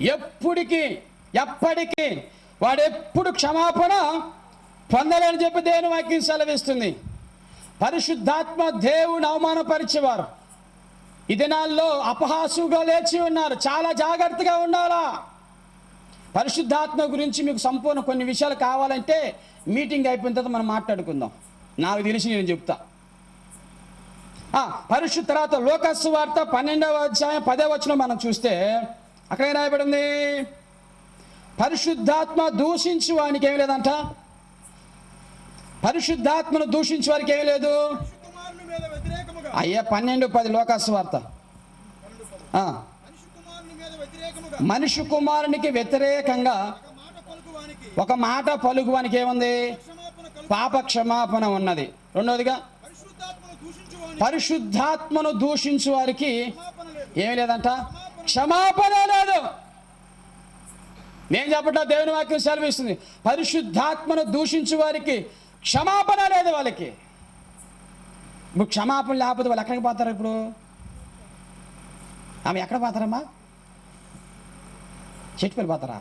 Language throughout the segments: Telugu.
ఎప్పటికీ ఎప్పటికీ వాడెప్పుడు క్షమాపణ పొందలేని చెప్పి దేవుని వాక్యం సెలవిస్తుంది. పరిశుద్ధాత్మ దేవుని అవమానపరిచేవారు. ఈ దినాల్లో అపహాసుగా లేచి ఉన్నారు. చాలా జాగ్రత్తగా ఉండాలా? పరిశుద్ధాత్మ గురించి మీకు సంపూర్ణ కొన్ని విషయాలు కావాలంటే మీటింగ్ అయిపోయిన తర్వాత మనం మాట్లాడుకుందాం. నాకు తెలిసి నేను చెప్తా. పరిశుద్ధ తర్వాత లోకస్సు వార్త పన్నెండవ అధ్యాయం పదే వచ్చిన మనం చూస్తే అక్కడే రాయబడింది? పరిశుద్ధాత్మ దూషించు వానికి ఏమి లేదంట. పరిశుద్ధాత్మను దూషించు వారికి ఏమి లేదు. అయ్యా పన్నెండు పది లోకాసు వార్త. మనిషి కుమారునికి వ్యతిరేకంగా ఒక మాట పలుకువానికి ఏముంది? పాప క్షమాపణ ఉన్నది. రెండవదిగా పరిశుద్ధాత్మను దూషించు వారికి ఏమీ ఏమి లేదంట. క్షమాపణ లేదు. నేను చెప్పట దేవుని వాక్యం సెలవిస్తుంది. పరిశుద్ధాత్మను దూషించు వారికి క్షమాపణ లేదు వాళ్ళకి. ఇప్పుడు క్షమాపణ లేకపోతే వాళ్ళు ఎక్కడికి పోతారు ఇప్పుడు? ఆమె ఎక్కడ పోతారమ్మా? చెట్టు పోతారా?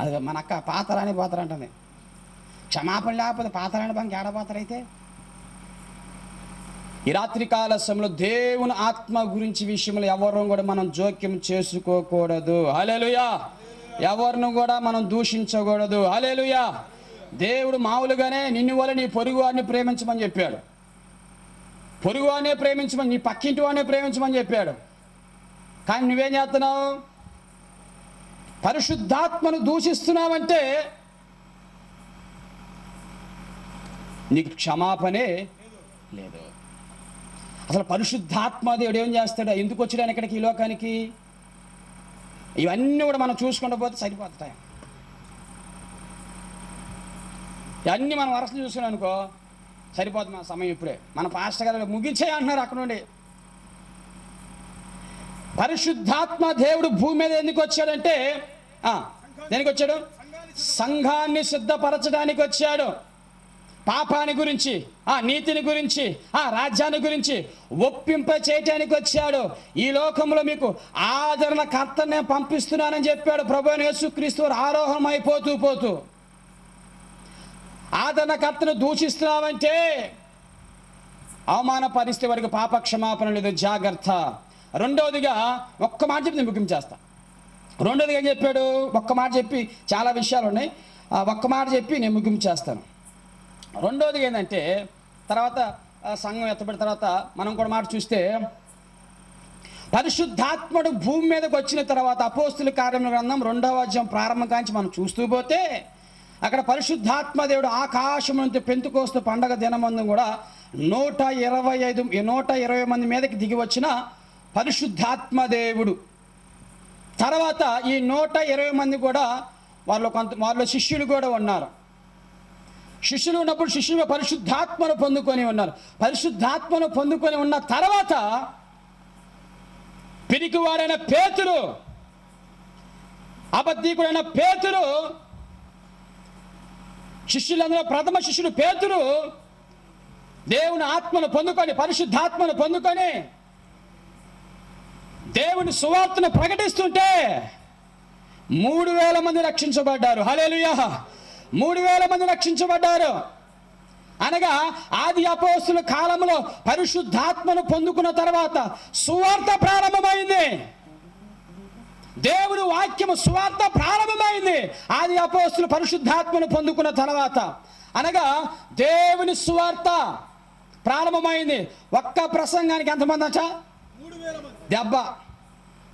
అది మన అక్క పాతరాని పోతారంటుంది. క్షమాపణ లేకపోతే పాతరాని బంకి ఏడపోతారైతే ఈ రాత్రికాల సమయంలో దేవుని ఆత్మ గురించి విషయంలో ఎవరు కూడా మనం జోక్యం చేసుకోకూడదు. అలెలుయా ఎవరిని కూడా మనం దూషించకూడదు. అలెలుయా దేవుడు మామూలుగానే నిన్ను వల్ల నీ పొరుగు వాడిని ప్రేమించమని చెప్పాడు. పొరుగు వాడినే ప్రేమించమని నీ పక్కింటి వాడినే ప్రేమించమని చెప్పాడు. కానీ నువ్వేం చేస్తున్నావు? పరిశుద్ధాత్మను దూషిస్తున్నావంటే నీకు క్షమాపణే లేదు. అసలు పరిశుద్ధాత్మ దేవుడు ఏం చేస్తాడు? ఎందుకు వచ్చాడు ఇక్కడికి ఈ లోకానికి? ఇవన్నీ కూడా మనం చూసుకుంటూ పోతే సరిపోతాయి. ఇవన్నీ మనం వరసలు చూసుకున్నాం అనుకో సరిపోతుంది మన సమయం ఇప్పుడే. మన పాస్టర్ గారు ముగించే అంటున్నారు అక్కడ నుండి. పరిశుద్ధాత్మ దేవుడు భూమి మీద ఎందుకు వచ్చాడంటే ఆ, దేనికి వచ్చాడు? సంఘాన్ని సిద్ధపరచడానికి వచ్చాడు. పాపాన్ని గురించి ఆ నీతిని గురించి ఆ రాజ్యాన్ని గురించి ఒప్పింప చేయటానికి వచ్చాడు. ఈ లోకంలో మీకు ఆదరణ కర్త నేను పంపిస్తున్నానని చెప్పాడు ప్రభు యేసుక్రీస్తు ఆరోహం ఆరోహణం అయిపోతూ పోతూ. ఆదరణ కర్తను దూషిస్తున్నావంటే అవమాన పరిస్థితి వరకు పాప క్షమాపణ లేదు. జాగ్రత్త. రెండవదిగా ఒక్క మాట చెప్పి నేను ముగించేస్తా రెండోదిగా చెప్పాడు? ఒక్క మాట చెప్పి చాలా విషయాలు ఉన్నాయి. ఒక్క మాట చెప్పి నేను ముగించేస్తాను రెండోది ఏంటంటే తర్వాత సంఘం ఎత్తబడిన తర్వాత మనం కూడా మాట చూస్తే పరిశుద్ధాత్ముడు భూమి మీదకి వచ్చిన తర్వాత అపోస్తుల కార్యముల గ్రంథం రెండవ అధ్యాయం ప్రారంభం కాంచి మనం చూస్తూ పోతే అక్కడ పరిశుద్ధాత్మ దేవుడు ఆకాశం నుంచి పెంతుకోస్తు పండగ దినమందు కూడా నూట ఇరవై ఐదు నూట ఇరవై మంది మీదకి దిగి వచ్చిన పరిశుద్ధాత్మ దేవుడు. తర్వాత ఈ నూట ఇరవై మంది కూడా వాళ్ళు కొంత వాళ్ళ శిష్యులు కూడా ఉన్నారు. శిష్యులు ఉన్నప్పుడు శిష్యులు పరిశుద్ధాత్మను పొందుకొని ఉన్నారు. పరిశుద్ధాత్మను పొందుకొని ఉన్న తర్వాత పిరికివాడైన పేతురు అబద్ధీకుడైన పేతురు శిష్యులందరూ ప్రథమ శిష్యుడు పేతురు దేవుని ఆత్మను పొందుకొని పరిశుద్ధాత్మను పొందుకొని దేవుని సువార్తను ప్రకటిస్తుంటే మూడు వేల మంది రక్షించబడ్డారు. హలేలుయా మూడు వేల మంది రక్షించబడ్డారు. అనగా ఆది అపోస్తుల కాలంలో పరిశుద్ధాత్మను పొందుకున్న తర్వాత సువార్త ప్రారంభమైంది. దేవుని వాక్యము సువార్త ప్రారంభమైంది. ఆది అపోస్తులు పరిశుద్ధాత్మను పొందుకున్న తర్వాత అనగా దేవుని సువార్త ప్రారంభమైంది. ఒక్క ప్రసంగానికి ఎంతమంది అచ్చా దెబ్బ.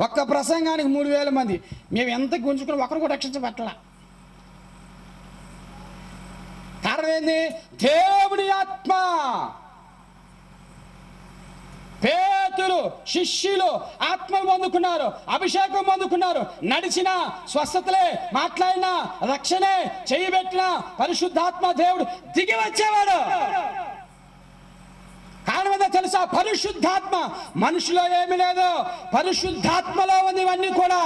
ఒక్క ప్రసంగానికి మూడు వేల మంది. మేము ఎంత గుంజుకుని ఒకరు కూడా రక్షించబట్టలా. కారణం ఏంది దేవుని ఆత్మ. పేతులు శిష్యులు ఆత్మ పొందుకున్నారు అభిషేకం పొందుకున్నారు నడిచిన స్వస్థతలే మాట్లాడినా రక్షణే చేయబెట్టిన పరిశుద్ధాత్మ దేవుడు దిగి వచ్చేవాడు. కారణం తెలుసా పరిశుద్ధాత్మ? మనుషులో ఏమి లేదు పరిశుద్ధాత్మలో ఉంది ఇవన్నీ కూడా.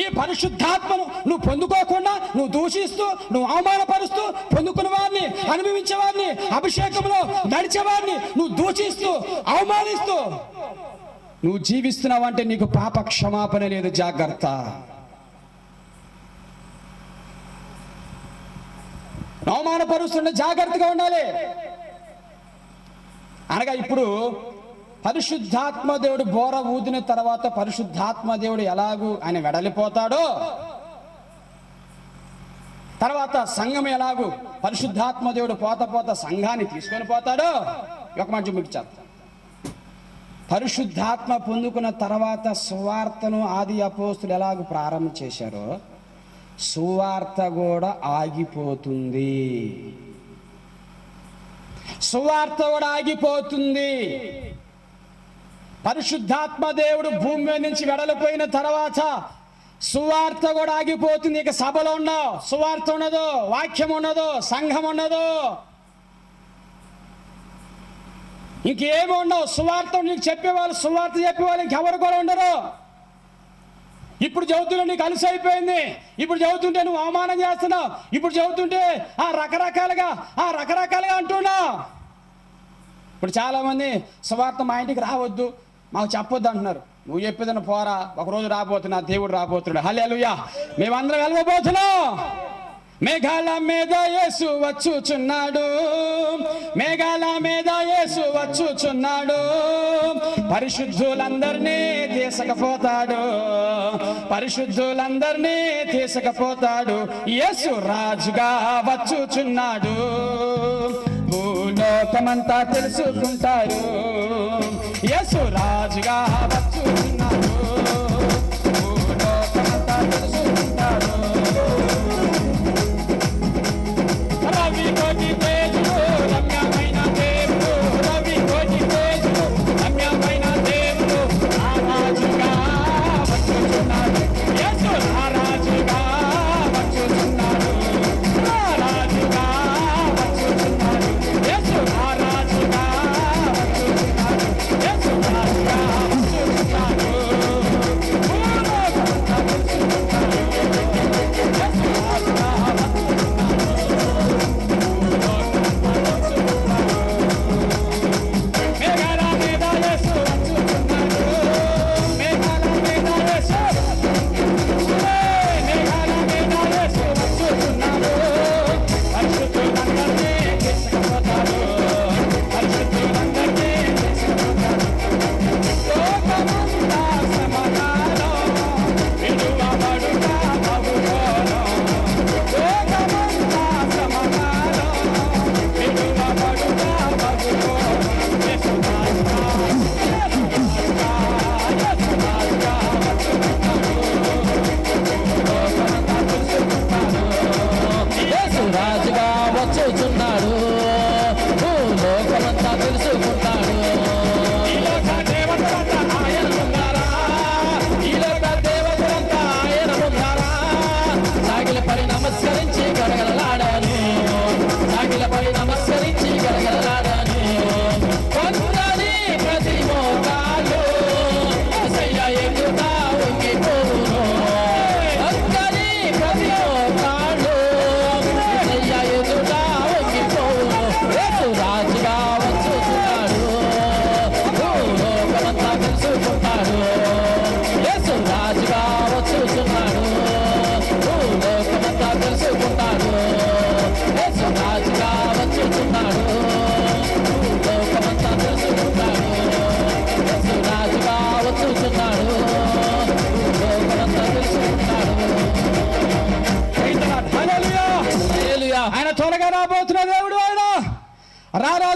ఈ పరిశుద్ధాత్మను నువ్వు పొందుకోకుండా నువ్వు దూషిస్తూ నువ్వు అవమానపరుస్తూ పొందుకున్న వారిని అనుభవించే వారిని అభిషేకంలో నడిచే వారిని నువ్వు దూషిస్తూ అవమానిస్తూ నువ్వు జీవిస్తున్నావంటే నీకు పాప క్షమాపణ లేదు జాగ్రత్త. అవమానపరుస్తుంటే జాగ్రత్తగా ఉండాలి. అనగా ఇప్పుడు పరిశుద్ధాత్మ దేవుడు బోర ఊదిన తర్వాత పరిశుద్ధాత్మ దేవుడు ఎలాగూ ఆయన వెడలిపోతాడో తర్వాత సంఘం ఎలాగూ పరిశుద్ధాత్మ దేవుడు పోత పోత సంఘాన్ని తీసుకొని పోతాడో ఒక మంచి మీకు చెప్తా. పరిశుద్ధాత్మ పొందుకున్న తర్వాత సువార్తను ఆది అపోస్తులు ఎలాగూ ప్రారంభం చేశారో సువార్త కూడా ఆగిపోతుంది. సువార్త కూడా ఆగిపోతుంది. పరిశుద్ధాత్మ దేవుడు భూమి మీద నుంచి వెడలిపోయిన తర్వాత సువార్త కూడా ఆగిపోతుంది. ఇక సభలో ఉండవు సువార్త ఉండదు వాక్యం ఉండదు సంఘం ఉండదు ఇంకేమి ఉండవు. సువార్త నీకు చెప్పేవాళ్ళు సువార్త చెప్పేవాళ్ళు ఇంకెవరు కూడా ఉండరు. ఇప్పుడు చదువుతుంటే నీకు అలసి అయిపోయింది. ఇప్పుడు చదువుతుంటే నువ్వు అవమానం చేస్తున్నావు. ఇప్పుడు చదువుతుంటే ఆ రకరకాలుగా ఆ రకరకాలుగా అంటున్నావు. ఇప్పుడు చాలామంది సువార్త మా ఇంటికి రావద్దు. మాకు చెప్పొద్దు అంటున్నారు. నువ్వు చెప్పేదన్న పోరా ఒకరోజు రాబోతున్నా దేవుడు రాబోతున్నాడు. హల్లెలూయా. మేమందరం వెళ్ళబోతున్నాం. మేఘాల మీద యేసు వచ్చుచున్నాడు. మేఘాల మీద యేసు వచ్చుచున్నాడు. పరిశుద్ధులందరినీ తీసుకపోతాడు. పరిశుద్ధులందరినీ తీసుకపోతాడు. యేసు రాజుగా వచ్చుచున్నాడు. భూలోకమంతా తెలుసుకుంటారు. యేసు రాజుగా వచ్చుచున్నాడు భూలోకమంతా తెలుసుకుంటారు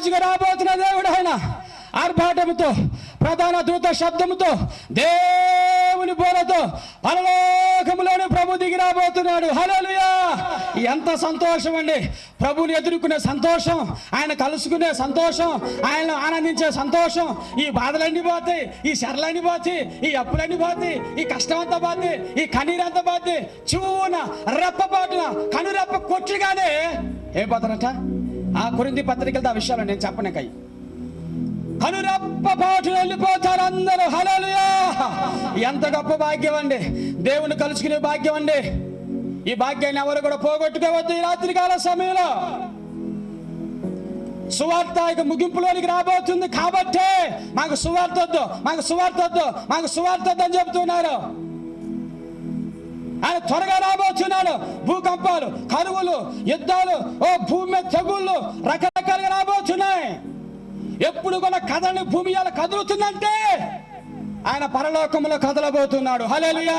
రాజుగా రాబోతున్న దేవుడు ఆయన ఆర్భాటముతో ప్రధాన దూత శబ్దముతో దేవుని బోలతో పరలోకములోని ప్రభు దిగి రాబోతున్నాడు. హల్లెలూయా! ఎంత సంతోషం అండి ప్రభుని ఎదుర్కొనే సంతోషం ఆయన కలుసుకునే సంతోషం ఆయన ఆనందించే సంతోషం. ఈ బాధలన్నీ పోతాయి ఈ శరలన్నీ పోతాయి ఈ అప్పులన్నీ పోతాయి ఈ కష్టం అంతా పోతాయి ఈ కన్నీరంతా పోతాయి. చూన రెప్పపాటున కనురెప్ప కొట్టుగానే ఏ పోతారట? ఆ కొరింది పత్రికలతో ఆ విషయాలు నేను చెప్పనకై కనురెప్ప వెళ్ళిపోతారు అందరూ. హలలుయా ఎంత గొప్ప భాగ్యం అండి. దేవుని కలుసుకునే భాగ్యం అండి. ఈ భాగ్యాన్ని ఎవరు కూడా పోగొట్టుకోవద్దు ఈ రాత్రికాల సమయంలో. సువార్త ఇక ముగింపులోనికి రాబోతుంది కాబట్టే మాకు సువార్త వద్దు మాకు సువార్త వద్దు మాకు సువార్త వద్దు అని చెబుతున్నారు ఆయన త్వరగా రాబోతున్నాడు భూకంపాలు కరువులు యుద్ధాలు ఓ భూమి మీద తెగుళ్ళు రకరకాలుగా రాబోతున్నాయి ఎప్పుడు కూడా కదలని భూమి అలా కదులుతుందంటే ఆయన పరలోకంలో కదలబోతున్నాడు. హల్లెలూయా.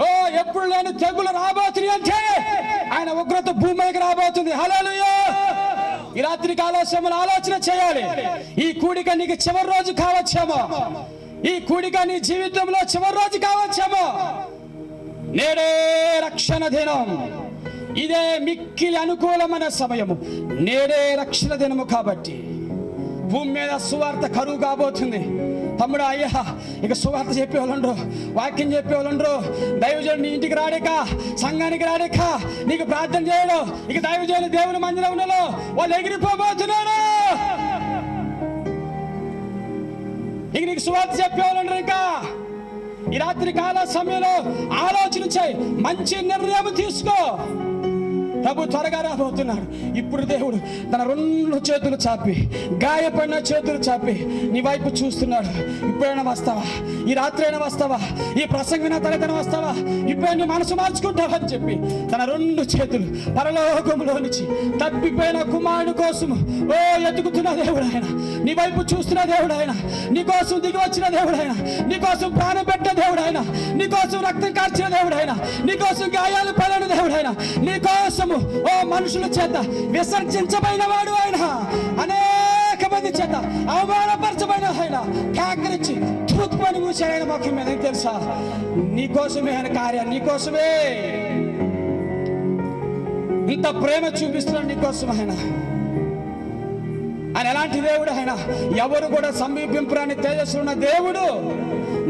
ఓ ఎప్పుడు లేని తెగులు రాబోతున్నాయి అంటే ఆయన ఉగ్రత భూమికి రాబోతుంది. హల్లెలూయా. ఈ రాత్రికి ఆలోచన ఆలోచన చేయాలి. ఈ కూడిక నీకు చివరి రోజు కావచ్చేమో. ఈ కూడిక నీ జీవితంలో చివరి రోజు కావచ్చేమో. నేడే రక్షణ దినం. ఇదే మిక్కిలి అనుకూలమైన సమయము. నేడే రక్షణ దినము కాబట్టి భూమి మీద సువార్త కరువు కాబోతుంది. తమ్ముడు అయ్యా ఇక సువార్త చెప్పేవాళ్ళండ్రు వాక్యం చెప్పేవాళ్ళండ్రు. దైవజనుడు నీ ఇంటికి రాడేక సంఘానికి రాడేక నీకు ప్రార్థన చేయడు ఇక దైవజనుడు దేవుని మందిరంలో వాళ్ళు ఎగిరిపోబోతున్నాడు. ఇక నీకు సువార్త చెప్పేవాళ్ళండ్రు ఇంకా. ఈ రాత్రి కాల సమయంలో ఆలోచన చేయి. మంచి నిర్ణయం తీసుకో. ప్రభు త్వరగా రాబోతున్నాడు. ఇప్పుడు దేవుడు తన రెండు చేతులు చాపి గాయపడిన చేతులు చాపి నీ వైపు చూస్తున్నాడు. ఇప్పుడైనా వస్తావా? ఈ రాత్రి అయినా వస్తావా? ఈ ప్రసంగిన తరగతిన వస్తావా? ఇప్పుడే నీ మనసు మార్చుకుంటావా అని చెప్పి తన రెండు చేతులు పరలోకంలో నుంచి తప్పిపోయిన కుమారుడు కోసం ఓ ఎతుకుతున్న దేవుడు ఆయన నీ వైపు చూస్తున్న దేవుడు ఆయన నీ కోసం దిగి వచ్చిన దేవుడు ఆయన నీ కోసం ప్రాణం పెట్టిన దేవుడు ఆయన నీ కోసం రక్తం కార్చిన దేవుడు ఆయన నీ కోసం గాయాలు పడిన దేవుడు ఆయన నీ కోసము ఓ మనుషుల చేత విసర్జించబడిన వాడు ఆయన. అనేక మంది చేత అవమానపరచబడిన ఆయన. కాకరించి తూత్మని మూసాడు ఆయన మీద. తెలుసా? నీ కోసమే ఆయన కార్యం నీ కోసమే ఇంత ప్రేమ చూపిస్తున్నాడు నీకోసం ఆయన. ఆయన ఎలాంటి దేవుడు ఆయన? ఎవరు కూడా సమీపింపురాని తేజస్సు ఉన్న దేవుడు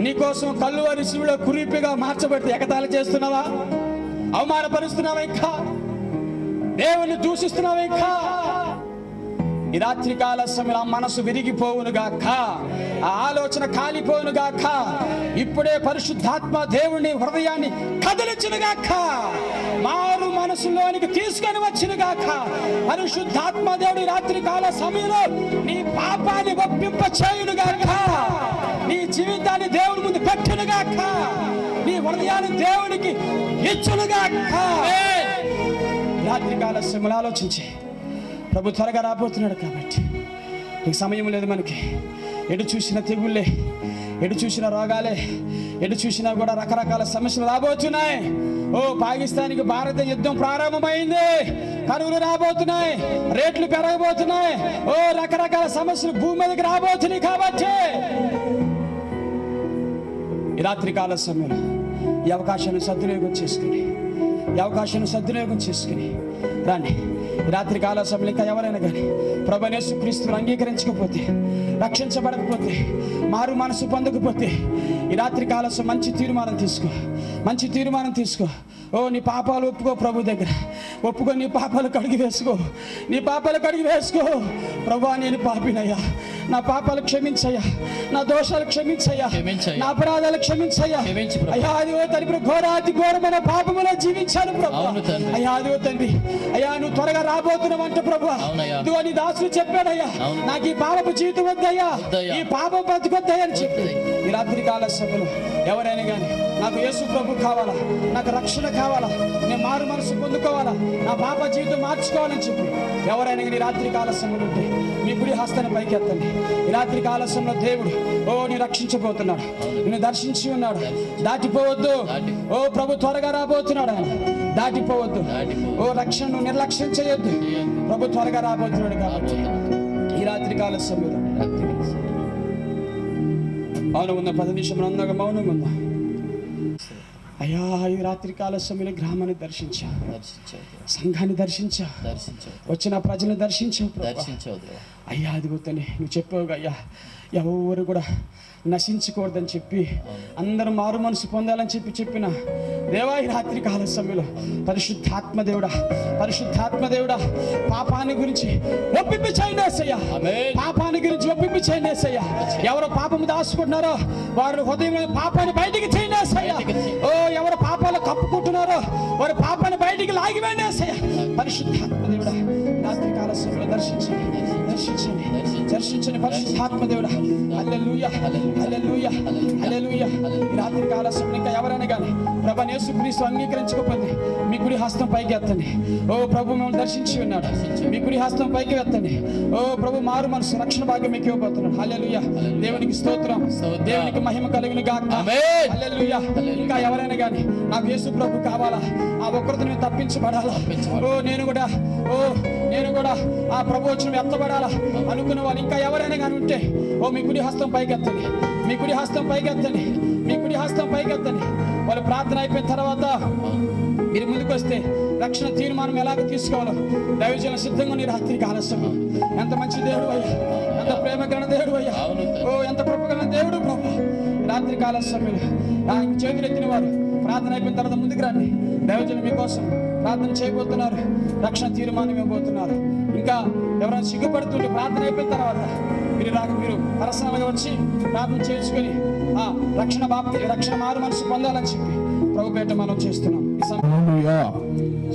నీకోసం కళ్ళు అరిశిలో కురిపిగా మార్చబడితే ఎగతాళి చేస్తున్నావా? అవమానపరుస్తున్నావా ఇంకా? దేవుని దూషిస్తున్నావు ఇంకా ఈ రాత్రి కాల సమయంలో ఆ మనసు విరిగిపోవును గాక. ఆ ఆలోచన కాలిపోవును గాక. ఇప్పుడే పరిశుద్ధాత్మ దేవుని హృదయాన్ని కదిలించును గాక. మారు మనసులోనికి తీసుకొని వచ్చిన గాక. పరిశుద్ధాత్మ దేవుడి రాత్రి కాల సమయంలో నీ పాపాన్ని ఒప్పింప చేయును గాక. నీ జీవితాన్ని దేవుడి ముందు పెట్టును గాక. నీ హృదయాన్ని దేవునికి ఇచ్చును గాక శ్రమలు ఆలోచించి. ప్రభు త్వరగా రాబోతున్నాడు కాబట్టి. నీకు సమయం లేదు మనకి. ఎటు చూసిన తెగుళ్ళే ఎటు చూసిన రోగాలే ఎటు చూసినా కూడా రకరకాల సమస్యలు రాబోతున్నాయి. ఓ పాకిస్తాన్కి భారత యుద్ధం ప్రారంభమైంది. కరువులు రాబోతున్నాయి రేట్లు పెరగబోతున్నాయి. ఓ రకరకాల సమస్యలు భూమి మీదకి రాబోతున్నాయి కాబట్టి. ఈ రాత్రి కాల సమయంలో ఈ అవకాశాన్ని సద్వినియోగం చేసుకుని ఈ అవకాశాన్ని సద్వినియోగం చేసుకుని రాండి రాత్రి కాల సమయంలో ఇంకా ఎవరైనా కానీ ప్రభనేసు క్రీస్తుని అంగీకరించకపోతే రక్షించబడకపోతే మారు మనసు పొందకపోతే ఈ రాత్రి కాలసం మంచి తీర్మానం తీసుకో మంచి తీర్మానం తీసుకో. ఓ నీ పాపాలు ఒప్పుకో ప్రభు దగ్గర. ఒప్పుకో నీ పాపాలు కడిగి వేసుకో. నీ పాపాలు కడిగి వేసుకో. ప్రభా నేను పాపినయ్యా. నా పాపాలు క్షమించయ్యా నా దోషాలు క్షమించయ్యా. నా అపరాధాలు క్షమించయ్యా. అయ్యా అది ఓ తండ్రి ఘోరాతి ఘోరమైన పాపములో జీవించాను ప్రభు. అయ్యా అది ఓ తండ్రి అయ్యా నువ్వు త్వరగా రాబోతున్నావు అంట ప్రభు. ఇదిగో నీ దాసుడు చెప్పాడయ్యా. నాకు ఈ పాపపు జీవితం వద్దయ్యా. ఈ పాపం బతుకొద్దయ్యా అని చెప్పి వద్దు. ఈ రాత్రి కాల సమయంలో ఎవరైనా కానీ నాకు యేసు ప్రభు కావాలా? నాకు రక్షణ కావాలా? నేను మారు మనసు పొందుకోవాలా? నా పాప జీవితం మార్చుకోవాలని చెప్పి ఎవరైనా ఈ రాత్రి కాల సమయంలో ఉంటే మీ గుడి హస్తాన్ని పైకి ఎత్తండి ఈ రాత్రి కాల సమయంలో దేవుడు ఓ నీ రక్షించబోతున్నాడు. నిన్ను దర్శించి ఉన్నాడు. దాటిపోవద్దు. దాటి- ఓ ప్రభు త్వరగా రాబోతున్నాడు ఆయన. దాటిపోవద్దు. ఓ రక్షణను నిర్లక్ష్యం చేయొద్దు. ప్రభు త్వరగా రాబోతున్నాడు కాబట్టి ఈ రాత్రి కాల సమయంలో మౌనం ఉందా? పది నిమిషం అందగా మౌనం ఉందా? అయ్యా ఈ రాత్రి కాల సమయంలో గ్రామాన్ని దర్శించా దర్శించావు. సంఘాన్ని దర్శించా దర్శించావు వచ్చిన ప్రజలను దర్శించావు దేవా. అయ్యా అది గుర్తని నువ్వు చెప్పావు అయ్యా ఎవరు కూడా నశించకూడదని చెప్పి అందరూ మారు మనసు పొందాలని చెప్పి చెప్పిన దేవా ఈ రాత్రి కాల సమయంలో పరిశుద్ధాత్మ దేవుడా పరిశుద్ధాత్మ దేవుడా పాపాన్ని గురించి ఒప్పింపి చేయండి. పాపాన్ని గురించి ఒప్పింపి చేయండి. ఎవరు పాపము దాచుకుంటున్నారో వారు హృదయంలో పాపాన్ని బయటికి చేయండి. ఓ ఎవరు పాపాలు కప్పుకుంటున్నారో వారి పాపాన్ని బయటికి లాగి వేండేసయ్యా పరిశుద్ధాత్మ దేవుడా రాత్రి కాల సమయంలో దర్శించండి దర్శించండి దర్శించండి పరిశుద్ధాత్మ దేవుడా హల్లెలూయా హల్లెలూయా హల్లెలూయా ఈ రాత్రి కాల సమయంలో ఇంకా ఎవరైనా కానీ ప్రభు యేసుక్రీస్తు అంగీకరించకపోతే మీ కుడి హస్తం పైకి ఎత్తండి ఓ ప్రభు మిమ్మల్ని దర్శించి ఉన్నాడు మీ కుడి హస్తం పైకి ఎత్తండి ఓ ప్రభు మారు మనసు రక్షణ భాగ్యం మీకు ఇవ్వబోతున్నాడు హల్లెలూయా దేవునికి స్తోత్రం. దేవునికి మహిమ కలుగును గాక. హల్లెలూయా ఇంకా ఎవరైనా కానీ నాకు యేసు ప్రభు కావాలా ఆ ఒక్కరితో నేను తప్పించబడాలా తప్పించబడాలా. ఓ నేను కూడా ఓ నేను కూడా ఆ ప్రభు వచ్చిన ఎత్తబడాలా అనుకున్న వాళ్ళు ఇంకా ఎవరైనా కానీ ఉంటే ఓ మీ కుడి హస్తం పైకెత్తండి మీ కుడి హస్తం పైకెత్తండి మీ కుడి హస్తం పైకెత్తండి వాళ్ళు ప్రార్థన అయిపోయిన తర్వాత మీరు ముందుకు వస్తే రక్షణ తీర్మానం ఎలాగ తీసుకోవాలో దైవజన సిద్ధంగా నీ రాత్రికి ఆలస్యం ఎంత మంచి దేవుడు అయ్యా. ఎంత ప్రేమ గణ దేవుడు అయ్యా. అవును ఓ ఎంత కృపగల దేవుడు ప్రభు. రాత్రి కాలస్యం సమయంలో ఆయన చేతులు ఎత్తిన వారు ప్రార్థన అయిపోయిన తర్వాత ముందుకు రండి. దైవజనం మీకోసం ప్రార్థన చేయబోతున్నారు. రక్షణ తీర్మానం ఇవ్వబోతున్నారు. ఇంకా ఎవరైనా సిగ్గుపడుతుంటే ప్రార్థన అయిపోయిన తర్వాత మీరు రాక మీరు పర్సనల్గా వచ్చి ప్రార్థన చేసుకొని ఆ రక్షణ బాప్తి రక్షణ మారు మనసు పొందాలని చెప్పి ప్రభు పేట మనం చేస్తున్నాం.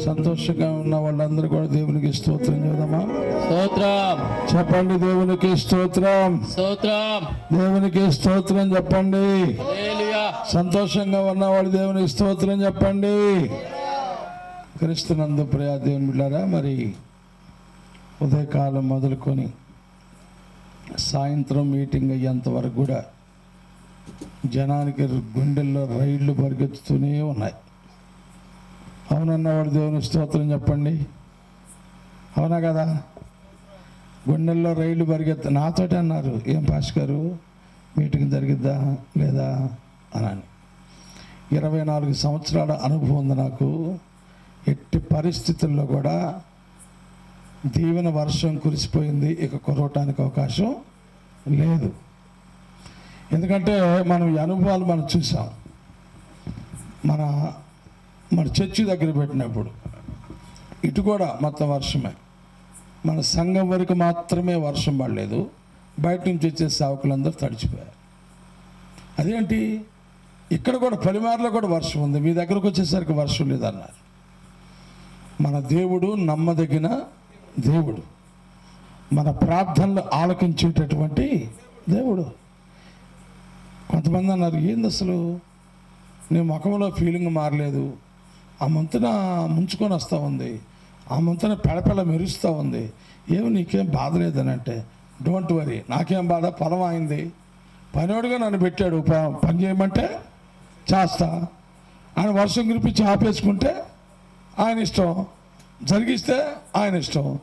సంతోషంగా ఉన్న వాళ్ళందరూ కూడా దేవునికి స్తోత్రం చేద్దామా స్తోత్రం. చెప్పండి దేవునికి స్తోత్రం. స్తోత్రం. దేవునికి స్తోత్రం చెప్పండి. హల్లెలూయా. సంతోషంగా ఉన్నవాడు దేవునికి స్తోత్రం చెప్పండి. క్రీస్తునందు ప్రియా దేవుని బిడ్డారా మరి ఉదయకాలం మొదలుకొని సాయంత్రం మీటింగ్ అయ్యేంత వరకు కూడా జనానికి గుండెల్లో రైళ్ళు పరిగెత్తుతూనే ఉన్నాయి. అవునన్నవాడు దేవుని స్తోత్రం చెప్పండి. అవునా కదా? గుండెల్లో రైళ్ళు పరిగెత్తు నాతోటి అన్నారు. ఏం పాస్ గారు? మీటింగ్ జరిగిద్దా లేదా? అని ఇరవై నాలుగు సంవత్సరాల అనుభవం ఉంది నాకు. ఎట్టి పరిస్థితుల్లో కూడా దీవెన వర్షం కురిసిపోయింది ఇక కురవటానికి అవకాశం లేదు. ఎందుకంటే మనం ఈ అనుభవాలు మనం చూసాం. మన మన చర్చి దగ్గర పెట్టినప్పుడు ఇటు కూడా మొత్తం వర్షమే. మన సంఘం వరకు మాత్రమే వర్షం పడలేదు. బయట నుంచి వచ్చే సావకులందరూ తడిచిపోయారు. అదేంటి? ఇక్కడ కూడా పలిమారులో కూడా వర్షం ఉంది. మీ దగ్గరకు వచ్చేసరికి వర్షం లేదన్నారు. మన దేవుడు నమ్మదగిన దేవుడు. మన ప్రార్థనలు ఆలకించేటటువంటి దేవుడు. కొంతమంది అన్నారు ఏంది అసలు? నీ ముఖంలో ఫీలింగ్ మారలేదు. ఆ మంతున ముంచుకొని వస్తూ ఉంది. ఆ మంతున పెడపెడ మెరుస్తూ ఉంది. ఏమి నీకేం బాధ లేదని అంటే డోంట్ వరీ నాకేం బాధ? పొలం అయింది పనివాడుగా నన్ను పెట్టాడు. పని చేయమంటే చేస్తా. ఆయన వర్షం కురిపించి ఆపేసుకుంటే ఆయన ఇష్టం. జరిగిస్తే ఆయన ఇష్టం.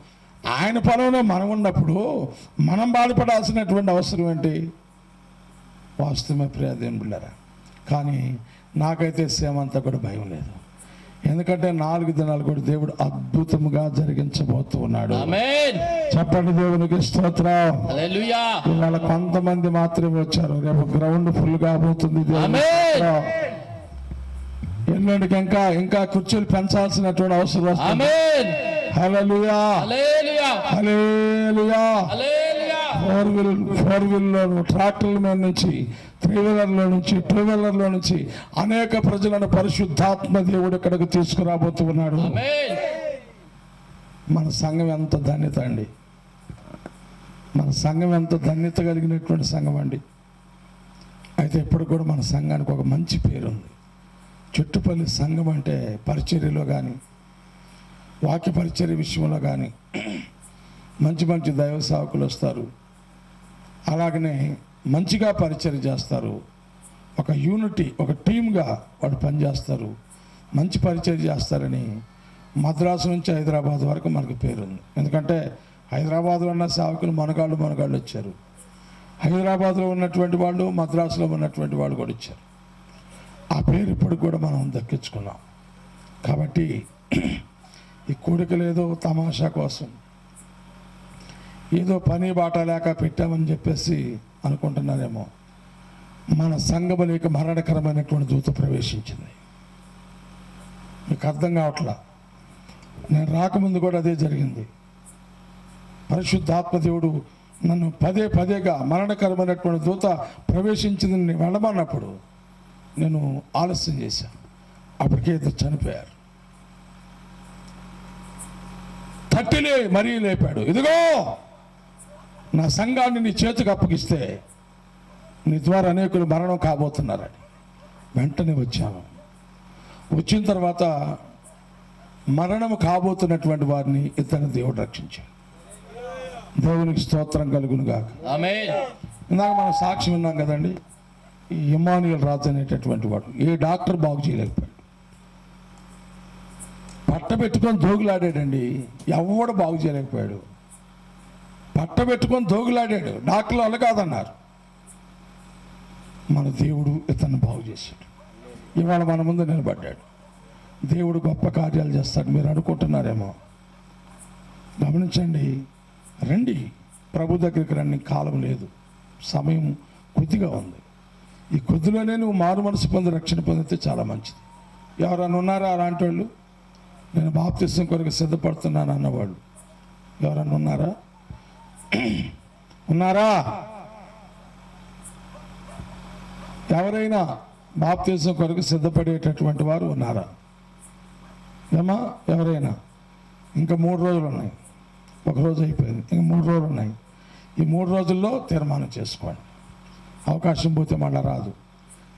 ఆయన పొలంలో మనం ఉన్నప్పుడు మనం బాధపడాల్సినటువంటి అవసరం ఏంటి? వాస్తవమే ప్రియాదేం బిళ్ళారా కానీ నాకైతే సేమంతా కూడా భయం లేదు. ఎందుకంటే నాలుగు దినాలు కూడా దేవుడు అద్భుతంగా జరిగించబోతూ ఉన్నాడు. చెప్పండి దేవునికి స్తోత్రం. ఇవాళ కొంతమంది మాత్రమే వచ్చారు. రేపు గ్రౌండ్ ఫుల్ కాబోతుంది దేవునికి ఎల్లుండికి ఇంకా ఇంకా కుర్చీలు పెంచాల్సినటువంటి అవసరం వస్తుంది. ఫోర్ వీల్ ఫోర్ వీల్లో ట్రాక్టర్ల మీద నుంచి త్రీ వీలర్లో నుంచి టూ వీలర్లో నుంచి అనేక ప్రజలను పరిశుద్ధాత్మ దేవుడు ఇక్కడికి తీసుకురాబోతూ ఉన్నాడు మన సంఘం ఎంత ధన్యత అండి. మన సంఘం ఎంత ధన్యత కలిగినటువంటి సంఘం అండి. అయితే ఇప్పుడు కూడా మన సంఘానికి ఒక మంచి పేరు ఉంది. చుట్టుపల్లి సంఘం అంటే పరిచర్యలో కానీ వాక్య పరిచర్య విషయంలో కానీ మంచి మంచి దైవ సేవకులు వస్తారు. అలాగనే మంచిగా పరిచర్య చేస్తారు. ఒక యూనిటీ ఒక టీమ్గా వాడు పనిచేస్తారు. మంచి పరిచయం చేస్తారని మద్రాసు నుంచి హైదరాబాద్ వరకు మనకు పేరుంది. ఎందుకంటే హైదరాబాద్లో ఉన్న సేవకులు మనగాళ్ళు మనగాళ్ళు వచ్చారు. హైదరాబాద్లో ఉన్నటువంటి వాళ్ళు మద్రాసులో ఉన్నటువంటి వాళ్ళు కూడా వచ్చారు. ఆ పేరు ఇప్పుడు కూడా మనం దక్కించుకున్నాం. కాబట్టి ఈ కూడికలు లేదో తమాషా కోసం ఏదో పని బాట లేక పెట్టామని చెప్పేసి అనుకుంటున్నారేమో. మన సంఘములేక మరణకరమైనటువంటి దూత ప్రవేశించింది. మీకు అర్థం కావట్లా? నేను రాకముందు కూడా అదే జరిగింది. పరిశుద్ధాత్మ దేవుడు నన్ను పదే పదేగా మరణకరమైనటువంటి దూత ప్రవేశించిందని నేను వెళ్ళమన్నప్పుడు నేను ఆలస్యం చేశాను అప్పటికే ఇద్దరు చనిపోయారు. తట్టిలే మరీ లేపాడు. ఇదిగో నా సంఘాన్ని నీ చేతికి అప్పగిస్తే నీ ద్వారా అనేకులు మరణం కాబోతున్నారని వెంటనే వచ్చాను. వచ్చిన తర్వాత మరణం కాబోతున్నటువంటి వారిని ఇతను దేవుడు రక్షించాడు. దేవునికి స్తోత్రం కలుగును గాక. ఆమేన్. ఇందాక మనం సాక్ష్యం విన్నాం కదండి? ఈ ఇమానుయల్ రాజు అనేటటువంటి వాడు. ఏ డాక్టర్ బాగు చేయలేకపోయాడు. పట్ట పెట్టుకొని దోగులాడాడండి. ఎవడు బాగు చేయలేకపోయాడు. పట్ట పెట్టుకొని దోగులాడాడు. డాక్టర్లు వాళ్ళు కాదన్నారు. మన దేవుడు ఇతన్ని బాగు చేశాడు. ఇవాళ మన ముందు నిలబడ్డాడు. దేవుడు గొప్ప కార్యాలు చేస్తాడు. మీరు అనుకుంటున్నారేమో. గమనించండి. రండి. ప్రభు దగ్గరికి రండి. కాలం లేదు. సమయం కొద్దిగా ఉంది. ఈ కొద్దిలోనే నువ్వు మారు మనసు పొంది రక్షణ పొందితే చాలా మంచిది. ఎవరైనా ఉన్నారా అలాంటి వాళ్ళు? నేను బాప్తిసం కొరకు సిద్ధపడుతున్నాను అన్నవాళ్ళు. ఎవరైనా ఉన్నారా? ఉన్నారా? ఎవరైనా బాప్తిసం కొరకు సిద్ధపడేటటువంటి వారు ఉన్నారా? ఏమా? ఎవరైనా? ఇంకా మూడు రోజులు ఉన్నాయి. ఒక రోజు అయిపోయింది. ఇంకా మూడు రోజులు ఉన్నాయి. ఈ మూడు రోజుల్లో తీర్మానం చేసుకోండి. అవకాశం పోతే మళ్ళీ రాదు.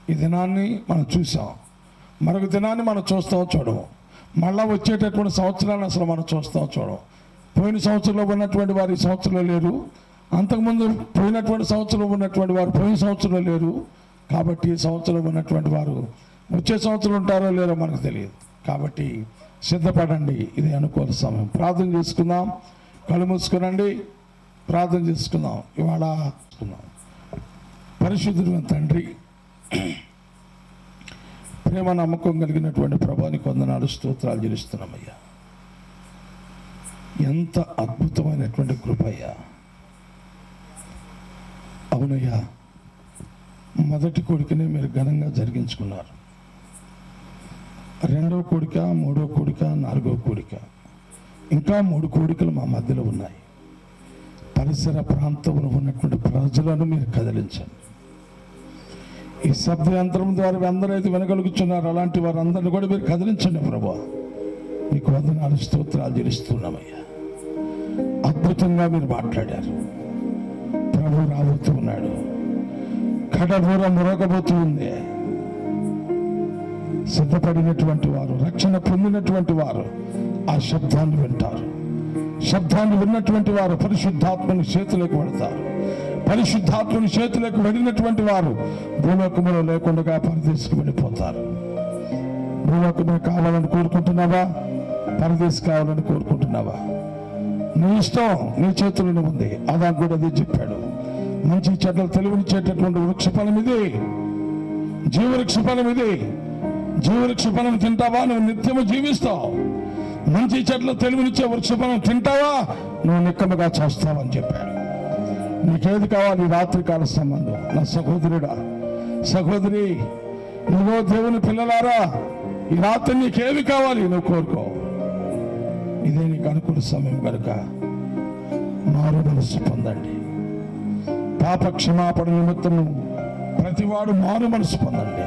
ఈ దినాన్ని మనం చూసాం. మరొక దినాన్ని మనం చూస్తాం చూడము. మళ్ళా వచ్చేటటువంటి సంవత్సరాలను అసలు మనం చూస్తాం చూడము. పోయిన సంవత్సరంలో ఉన్నటువంటి వారు ఈ సంవత్సరంలో లేరు. అంతకుముందు పోయినటువంటి సంవత్సరంలో ఉన్నటువంటి వారు పోయిన సంవత్సరంలో లేరు. కాబట్టి ఈ సంవత్సరంలో ఉన్నటువంటి వారు వచ్చే సంవత్సరం ఉంటారో లేరో మనకు తెలియదు. కాబట్టి సిద్ధపడండి. ఇది అనుకూల సమయం. ప్రార్థన చేసుకుందాం. కళ్ళు మూసుకునండి ప్రార్థన చేసుకుందాం. ఇవాళ చేసుకుందాం పరిశుద్ధుడు తండ్రి. ప్రేమ నమ్మకం కలిగినటువంటి ప్రభానికి వందనాలు స్తోత్రాలు చెల్లిస్తున్నామయ్యా. ఎంత అద్భుతమైనటువంటి కృపయ్యా. అవునయ్యా మొదటి కొడుకునే మీరు ఘనంగా జరిగించుకున్నారు. రెండవ కోడిక మూడో కోడిక నాలుగో కోడిక ఇంకా మూడు కోడికలు మా మధ్యలో ఉన్నాయి. పరిసర ప్రాంతంలో ఉన్నటువంటి ప్రజలను మీరు కదిలించండి. ఈ శబ్ద యంత్రం ద్వారా అందరైతే వినగలుగుతున్నారు. అలాంటి వారందరిని కూడా మీరు కదిలించండి ప్రభా. మీకు వందనాలు స్తోత్రాలు తెలుస్తున్నామయ్యా అద్భుతంగా మీరు మాట్లాడారు. ప్రభు రాబోతూ ఉన్నాడు. కడబూర మురగబోతూ ఉంది. సిద్ధపడినటువంటి వారు రక్షణ పొందినటువంటి వారు ఆ శబ్దాన్ని వింటారు. శబ్దాన్ని విన్నటువంటి వారు పరిశుద్ధాత్మని చేతులకు పెడతారు. పరిశుద్ధాత్మని చేతులకు వెళ్ళినటువంటి వారు భూలోకములో లేకుండా పరదేశకు వెళ్ళిపోతారు. భూలోకమే కావాలని కోరుకుంటున్నావా? పరదేశ్ కావాలని కోరుకుంటున్నావా? నీ ఇష్టం నీ చేతుల్లోనే ఉంది. అదా కూడా అదే చెప్పాడు. మంచి చెడ్డలు తెలివినిచ్చేటటువంటి వృక్ష ఫలం ఇది జీవవృక్ష ఫలం ఇది జీవవృక్ష ఫలం తింటావా? నువ్వు నిత్యము జీవిస్తావు. మంచి చెట్ల తెలివినిచ్చే వృక్ష ఫలం తింటావా? నువ్వు నిక్కముగా చేస్తావని చెప్పాడు. నీకేది కావాలి రాత్రికాల సంబంధం? నా సహోదరుడా సహోదరి నువ్వు దేవుని పిల్లలారా ఈ రాత్రి నీకేది కావాలి నువ్వు కోరుకో. ఇదే నీకు అనుకూల సమయం కనుక మారు మనసు పొందండి. పాప క్షమాపణ నిమిత్తము ప్రతివాడు మారు మనసు పొందండి.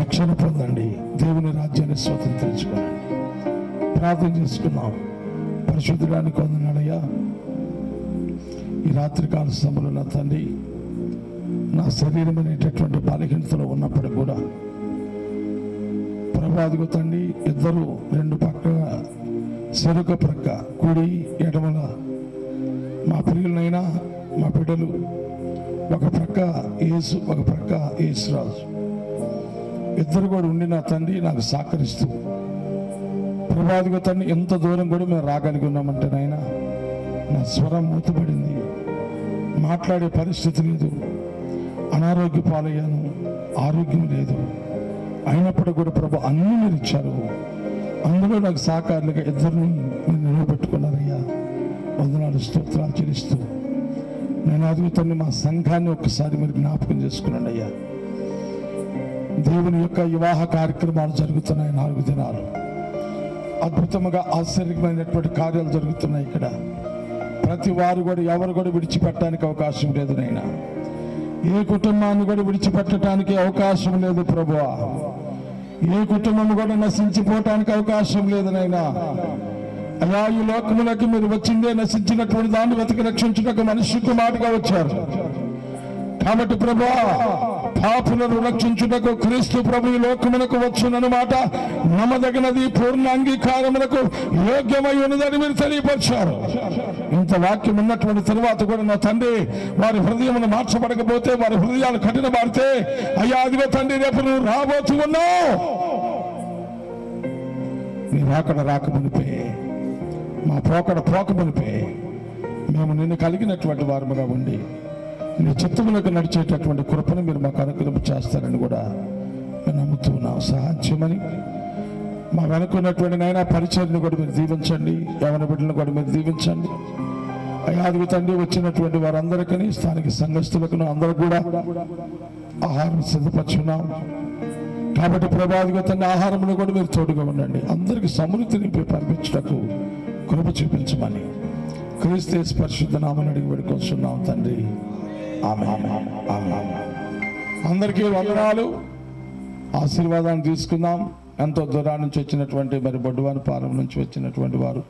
రక్షణ పొందండి. దేవుని రాజ్యాన్ని స్వతంత్రించుకోనండి ప్రార్థన చేసుకున్నాం పరిశుద్ధడానికి వందనాడయ్యా ఈ రాత్రికాల సమయంలో నా తండ్రి నా శరీరం అనేటటువంటి బలహీనతలో ఉన్నప్పటికీ కూడా ప్రభాదిగో తండ్రి ఇద్దరు రెండు పక్క సెరుక ప్రక్క కుడి ఎడమల మా ప్రియులనైనా మా బిడ్డలు ఒక ప్రక్క యేసు ఒక ప్రక్క ఏసురాజు ఇద్దరు కూడా ఉండి నా తండ్రి నాకు సహకరిస్తూ ప్రభాదిగో తండ్రి ఎంత దూరం కూడా మేము రాగలిగి ఉన్నామంటే నాయన నా స్వరం మూతపడింది. మాట్లాడే పరిస్థితి లేదు. అనారోగ్య పాలయ్యాను. ఆరోగ్యం లేదు. అయినప్పటికీ కూడా ప్రభు అన్నీ మీరు ఇచ్చారు. అందులో నాకు సహకారులుగా ఇద్దరిని నేను నిలబెట్టుకున్నారయ్యా వందనాలు స్తోత్రాలు చెల్లిస్తూ. నేను అడుగుతున్న మా సంఘాన్ని ఒక్కసారి మీరు జ్ఞాపకం చేసుకున్నాను అయ్యా. దేవుని యొక్క వివాహ కార్యక్రమాలు జరుగుతున్నాయి నాలుగు దినాలు. అద్భుతముగా ఆశ్చర్యమైనటువంటి కార్యాలు జరుగుతున్నాయి ఇక్కడ. ప్రతి వారు కూడా ఎవరు కూడా విడిచిపెట్టడానికి అవకాశం లేదు నైనా ఏ కుటుంబాన్ని కూడా విడిచిపెట్టడానికి అవకాశం లేదు ప్రభువా. ఏ కుటుంబం కూడా నశించిపోవటానికి అవకాశం లేదు నైనా అలా ఈ లోకములకి మీరు వచ్చిందే నశించినటువంటి దాన్ని వెతికి రక్షించుటకు మనిషి కుమారుగా వచ్చారు. కాబట్టి ప్రభా పాపులను రక్షించుటకు క్రీస్తు ప్రభు లోకమునకు వచ్చునన్నమాట. నమ్మదగినది పూర్ణ అంగీకారములకు యోగ్యమై ఉన్నదని మీరు తెలియపరిచారు. ఇంత వాక్యం ఉన్నటువంటి తరువాత కూడా నా తండ్రి వారి హృదయమును మార్చబడకపోతే వారి హృదయాలు కఠిన మారితే అయ్యా అదిగో తండ్రి రేపు నువ్వు రాబోతూ ఉన్నావు. నీ రాకడ రాక మా పోకడ పోక మునిపే మేము నిన్ను కలిగినటువంటి వారముగా ఉండి మీ చిత్తములకు నడిచేటటువంటి కృపను మీరు మాకు అనుగ్రహం చేస్తారని కూడా మేము నమ్ముతూ ఉన్నాం సహాధ్యమని మా వెనుకున్నటువంటి నైనా పరిచయను కూడా మీరు దీవించండి. యవన బిడ్డలను కూడా మీరు దీవించండి. అయాదివి తండ్రి వచ్చినటువంటి వారందరికీ స్థానిక సంఘస్థులకు అందరూ కూడా ఆహారం సిద్ధపరచున్నాం. కాబట్టి ప్రభావిగా తన ఆహారంలో కూడా మీరు తోడుగా ఉండండి. అందరికి సమృద్ధి నింపి పంపించటకు కృప చూపించమని. క్రీస్తే పరిశుద్ధ నామని అడిగి పెడుకొస్తున్నాం తండ్రి. అందరికీ వందనాలు. ఆశీర్వాదాన్ని తీసుకుందాం. ఎంతో దూరం నుంచి వచ్చినటువంటి మరి బొడ్డువాని పాలెం నుంచి వచ్చినటువంటి వారు.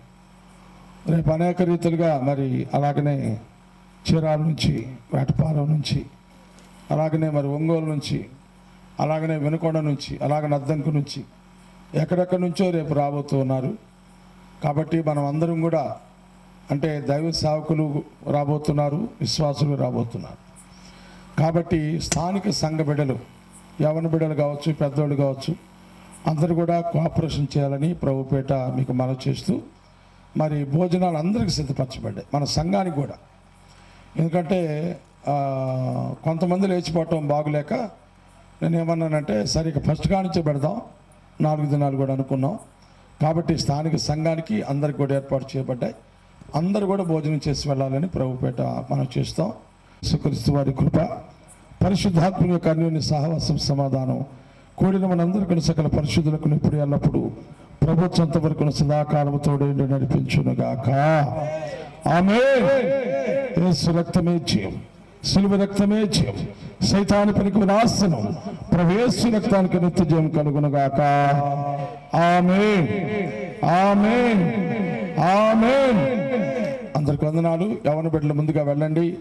రేపు అనేక రీతిలుగా మరి అలాగనే చీరాల నుంచి వేటపాలెం నుంచి అలాగనే మరి ఒంగోలు నుంచి అలాగనే వెనుకొండ నుంచి అలాగనే అద్దంకు నుంచి ఎక్కడెక్కడి నుంచో రేపు రాబోతున్నారు కాబట్టి మనం అందరం కూడా అంటే దైవ సేవకులు రాబోతున్నారు విశ్వాసులు రాబోతున్నారు. కాబట్టి స్థానిక సంఘ బిడ్డలు యవన బిడ్డలు కావచ్చు పెద్దోళ్ళు కావచ్చు అందరూ కూడా కోఆపరేషన్ చేయాలని ప్రభుపేట మీకు మనవి చేస్తూ మరి భోజనాలు అందరికీ సిద్ధపరచబడ్డాయి మన సంఘానికి కూడా. ఎందుకంటే కొంతమంది లేచిపోవటం బాగులేక నేను ఏమన్నానంటే సరే ఇక ఫస్ట్ కానించే పెడదాం నాలుగు దినాలు కూడా అనుకున్నాం. కాబట్టి స్థానిక సంఘానికి అందరికి కూడా ఏర్పాటు చేయబడ్డాయి. అందరూ కూడా భోజనం చేసి వెళ్ళాలని ప్రభుపేట మనం చేస్తాం. సుకరిస్తు వారి కృప పరిశుద్ధాత్మ యొక్క అన్యోన్య సహవాసం సమాధానం. కూడిన మనందరికీ సకల పరిశుద్ధులకు ఇప్పుడు ఎల్లప్పుడు ప్రభుత్వంత వరకు సదాకాలము తోడేండి నడిపించునుగాక. ఆమె యేసు రక్తమే జయం సులువ రక్తమే జయం సైతాని పనికి నాశనం ప్రవేశ రక్తానికి నిత్య జయం కలుగునుగాక. ఆమె ఆమె ఆమె అందరికి వందనాలు. యవన బిడ్డలు ముందుగా వెళ్ళండి.